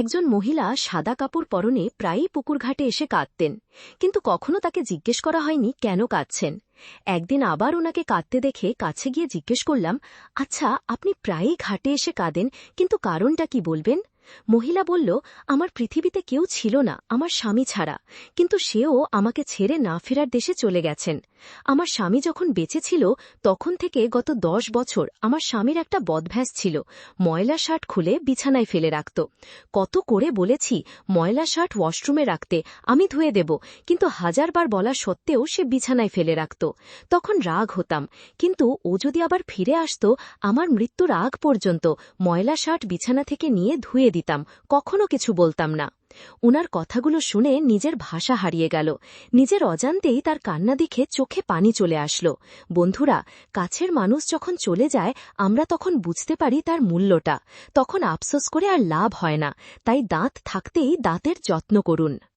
একজন মহিলা সাদা কাপড় পরনে প্রায়ই পুকুরঘাটে এসে কাঁদতেন, কিন্তু কখনো তাকে জিজ্ঞেস করা হয়নি কেন কাঁদছেন। একদিন আবার ওনাকে কাঁদতে দেখে কাছে গিয়ে জিজ্ঞেস করলাম আচ্ছা আপনি প্রায়ই ঘাটে এসে কাঁদেন, কিন্তু কারণটা কি বলবেন? মহিলা বলল, আমার পৃথিবীতে কেউ ছিল না, আমার স্বামী ছাড়া, কিন্তু সেও আমাকে ছেড়ে না ফেরার দেশে চলে গেছেন। আমার স্বামী যখন বেঁচে ছিল, তখন থেকে গত দশ বছর আমার স্বামীর একটা বদভ্যাস ছিল। ময়লা শার্ট খুলে বিছানায় ফেলে রাখত। কত করে বলেছি, ময়লা শার্ট ওয়াশরুমে রাখতে, আমি ধুয়ে দেব। কিন্তু হাজারবার বলা সত্ত্বেও সে বিছানায় ফেলে রাখত। তখন রাগ হতাম। কিন্তু ও যদি আবার ফিরে আসত, আমার মৃত্যুর আগ পর্যন্ত ময়লা শার্ট বিছানা থেকে নিয়ে ধুয়ে দিতাম, কখনো কিছু বলতাম না। উনার কথাগুলো শুনে নিজের ভাষা হারিয়ে গেল। নিজের অজান্তেই তার কান্না দেখে চোখে পানি চলে আসলো। বন্ধুরা, কাছের মানুষ যখন চলে যায়, আমরা তখন বুঝতে পারি তার মূল্যটা। তখন আফসোস করে আর লাভ হয় না। তাই দাঁত থাকতেই দাঁতের যত্ন করুন।